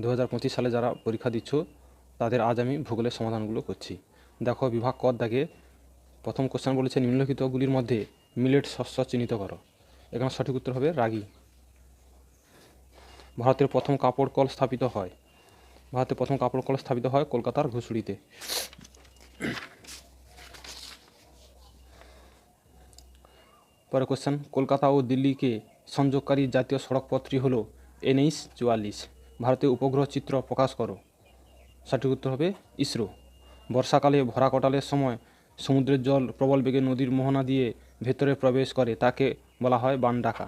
দু হাজার পঁচিশ সালে যারা পরীক্ষা দিচ্ছ, তাদের আজ আমি ভূগোলের সমাধানগুলো করছি। দেখো, বিভাগ কর দাগে প্রথম কোশ্চেন বলেছে, নিম্নলিখিতগুলির মধ্যে মিলেট শস্য চিহ্নিত করো। এখানে সঠিক উত্তর হবে রাগি। ভারতের প্রথম কাপড় কল স্থাপিত হয়। ভারতের প্রথম কাপড় কল স্থাপিত হয় কলকাতার ঘুষুড়িতে। পরে কোশ্চেন কলকাতা ও দিল্লিকে সংযোগকারী জাতীয় সড়কপথটি হলো এনএইচ চুয়াল্লিশ। ভারতীয় উপগ্রহ চিত্র প্রকাশ করো। সঠিক উত্তর হবে ইসরো। বর্ষাকালে ভরা কটালের সময় সমুদ্রের জল প্রবল বেগে নদীর মোহনা দিয়ে ভেতরে প্রবেশ করে, তাকে বলা হয় বান ডাকা।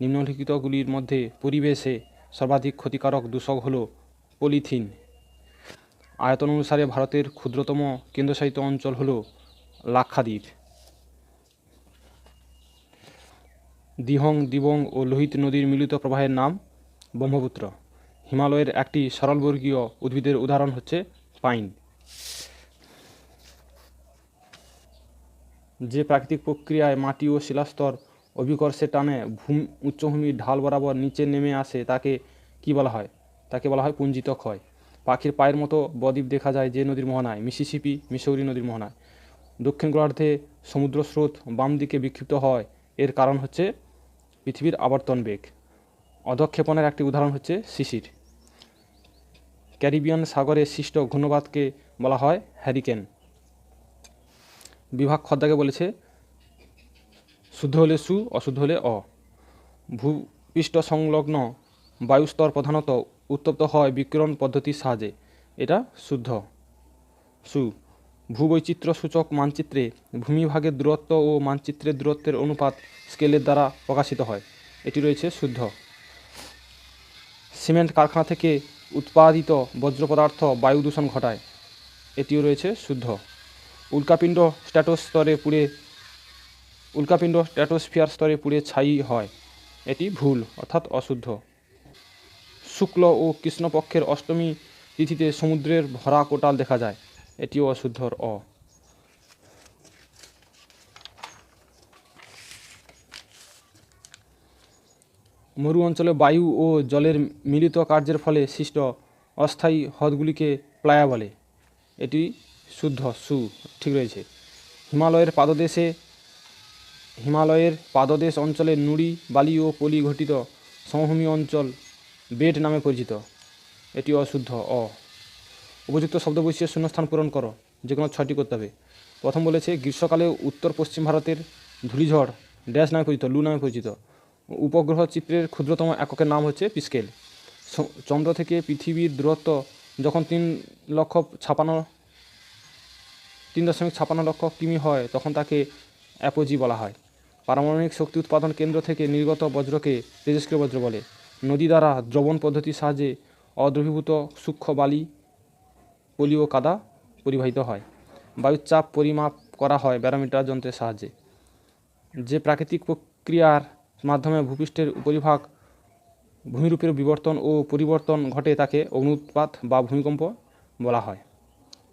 নিম্নলিখিতগুলির মধ্যে পরিবেশে সর্বাধিক ক্ষতিকারক দূষক হলো পলিথিন। আয়তন অনুসারে ভারতের ক্ষুদ্রতম কেন্দ্রশাসিত অঞ্চল হলো লাক্ষাদ্বীপ। দিহং, দিবং ও লোহিত নদীর মিলিত প্রবাহের নাম ব্রহ্মপুত্র। হিমালয়ের একটি সরলবর্গীয় উদ্ভিদের উদাহরণ হচ্ছে পাইন। যে প্রাকৃতিক প্রক্রিয়ায় মাটি ও শিলাস্তর অভিকর্ষে টানে ভূমি উচ্চভূমির ঢাল বরাবর নিচে নেমে আসে, তাকে কি বলা হয়? তাকে বলা হয় পুঞ্জিত ক্ষয়। পাখির পায়ের মতো বদ্বীপ দেখা যায় যে নদীর মোহনায়, মিসিসিপি মিসৌরি নদীর মোহনায়। দক্ষিণ গোলার্ধে সমুদ্র স্রোত বাম দিকে বিক্ষিপ্ত হয়, এর কারণ হচ্ছে পৃথিবীর আবর্তন বেগ। অধক্ষেপণের একটি উদাহরণ হচ্ছে শিশির। ক্যারিবিয়ান সাগরে সৃষ্ট ঘূর্ণবাতকে বলা হয় হ্যারিকেন। বিভাগ খদ্দাকে বলেছে, শুদ্ধ হলে সু, অশুদ্ধ হলে অ। ভূপৃষ্ঠ সংলগ্ন বায়ুস্তর প্রধানত উত্তপ্ত হয় বিকিরণ পদ্ধতির সাহায্যে। এটা শুদ্ধ। সু ভূবৈচিত্র্য সূচক মানচিত্রে ভূমিভাগের দূরত্ব ও মানচিত্রের দূরত্বের অনুপাত স্কেলের দ্বারা প্রকাশিত হয়। এটি রয়েছে শুদ্ধ। সিমেন্ট কারখানা থেকে উৎপাদিত বজ্র পদার্থ বায়ু দূষণ ঘটায়। এটিও রয়েছে শুদ্ধ। উল্কাপিণ্ড স্ট্যাটোস স্তরে পুড়ে, উল্কাপিণ্ড স্ট্যাটোস্ফিয়ার স্তরে পুড়ে ছাই হয়। এটি ভুল, অর্থাৎ অশুদ্ধ। শুক্ল ও কৃষ্ণপক্ষের অষ্টমী তিথিতে সমুদ্রের ভরা কোটাল দেখা যায়। এটিও অশুদ্ধর অ। মরু অঞ্চলে বায়ু ও জলের মিলিত কার্যের ফলে সৃষ্ট অস্থায়ী হ্রদগুলিকে প্লায়া বলে। এটি শুদ্ধ সু, ঠিক রয়েছে। হিমালয়ের পাদদেশে, হিমালয়ের পাদদেশ অঞ্চলে নুড়ি, বালি ও পলি ঘটিত সমভূমি অঞ্চল বেড নামে পরিচিত। এটি অশুদ্ধ, অ। উপযুক্ত শব্দ বসিয়ে শূন্যস্থান পূরণ করো যে কোনো ছয়টি করতে হবে। প্রথম বলেছে, গ্রীষ্মকালে উত্তর পশ্চিম ভারতের ধূলিঝড় ড্যাশ নামে পরিচিত, লু নামে পরিচিত। উপগ্রহ চিত্রের ক্ষুদ্রতম এককের নাম হচ্ছে পিস্কেল। চন্দ্র থেকে পৃথিবীর দূরত্ব যখন তিন লক্ষ ছাপান্ন, তিন দশমিক ছাপান্ন লক্ষ কিমি হয়, তখন তাকে অ্যাপোজি বলা হয়। পারমাণবিক শক্তি উৎপাদন কেন্দ্র থেকে নির্গত বজ্রকে তেজস্ক্রিয় বজ্র বলে। নদী দ্বারা দ্রবণ পদ্ধতির সাহায্যে অদ্রবীভূত সূক্ষ্ম বালি, পলি ও কাদা পরিবাহিত হয়। বায়ুর চাপ পরিমাপ করা হয় ব্যারোমিটার যন্ত্রের সাহায্যে। যে প্রাকৃতিক প্রক্রিয়ার মাধ্যমে ভূপৃষ্ঠের উপরিভাগ ভূমিরূপের বিবর্তন ও পরিবর্তন ঘটে তাকে অগ্নুৎপাত বা ভূমিকম্প বলা হয়।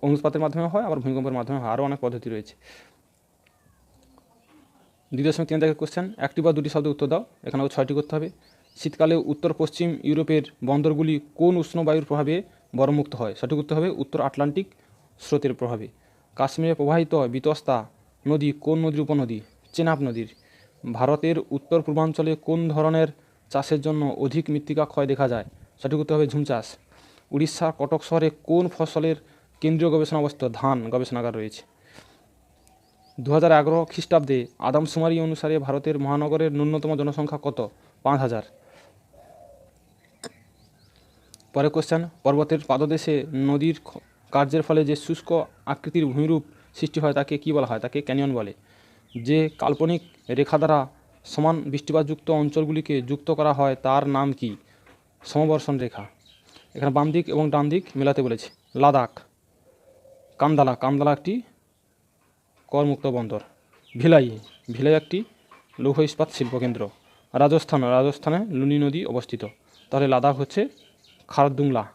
অগ্নুৎপাতের মাধ্যমে হয়, আবার ভূমিকম্পের মাধ্যমে হয়। আরও অনেক পদ্ধতি রয়েছে। দ্বিতীয় দশমিক তিন থেকে কোশ্চেন একটি বা দুটি শব্দ উত্তর দাও। এখানেও ছয়টি করতে হবে। শীতকালে উত্তর পশ্চিম ইউরোপের বন্দরগুলি কোন উষ্ণ বায়ুর প্রভাবে বরমুক্ত হয়? সঠিক উত্তর হবে উত্তর আটলান্টিক স্রোতের প্রভাবে। কাশ্মীরে প্রবাহিত বিতস্তা নদী কোন নদীর উপনদী? চেনাব নদীর। ভারতের উত্তর পূর্বাঞ্চলে কোন ধরনের চাষের জন্য অধিক মৃত্তিকা ক্ষয় দেখা যায়? সঠিক উত্তর হবে ঝুম চাষ। উড়িষ্যার কটক শহরে কোন ফসলের কেন্দ্রীয় গবেষণা অবস্থিত? ধান গবেষণাগার রয়েছে। দু হাজার এগারো খ্রিস্টাব্দে আদমশুমারি অনুসারে ভারতের মহানগরের ন্যূনতম জনসংখ্যা কত? পাঁচ হাজার। পরে কোশ্চেন পর্বতের পাদদেশে নদীর কার্যের ফলে যে শুষ্ক আকৃতির ভূমিরূপ সৃষ্টি হয়, তাকে কি বলা হয়? তাকে ক্যানিয়ন বলে। যে কাল্পনিক রেখা দ্বারা সমান বৃষ্টিপাতযুক্ত অঞ্চলগুলিকে যুক্ত করা হয়, তার নাম কি? সমবর্ষণ রেখা। এখানে বাম দিক এবং ডান দিক মেলাতে বলেছে। লাদাখ। কামদালা। কামদালা একটি করমুক্ত বন্দর। ভিলাই। ভিলাই একটি লৌহ ইস্পাত শিল্পকেন্দ্র। রাজস্থান। রাজস্থানে লুনি নদী অবস্থিত। তাহলে লাদাখ হচ্ছে খারদুংলা।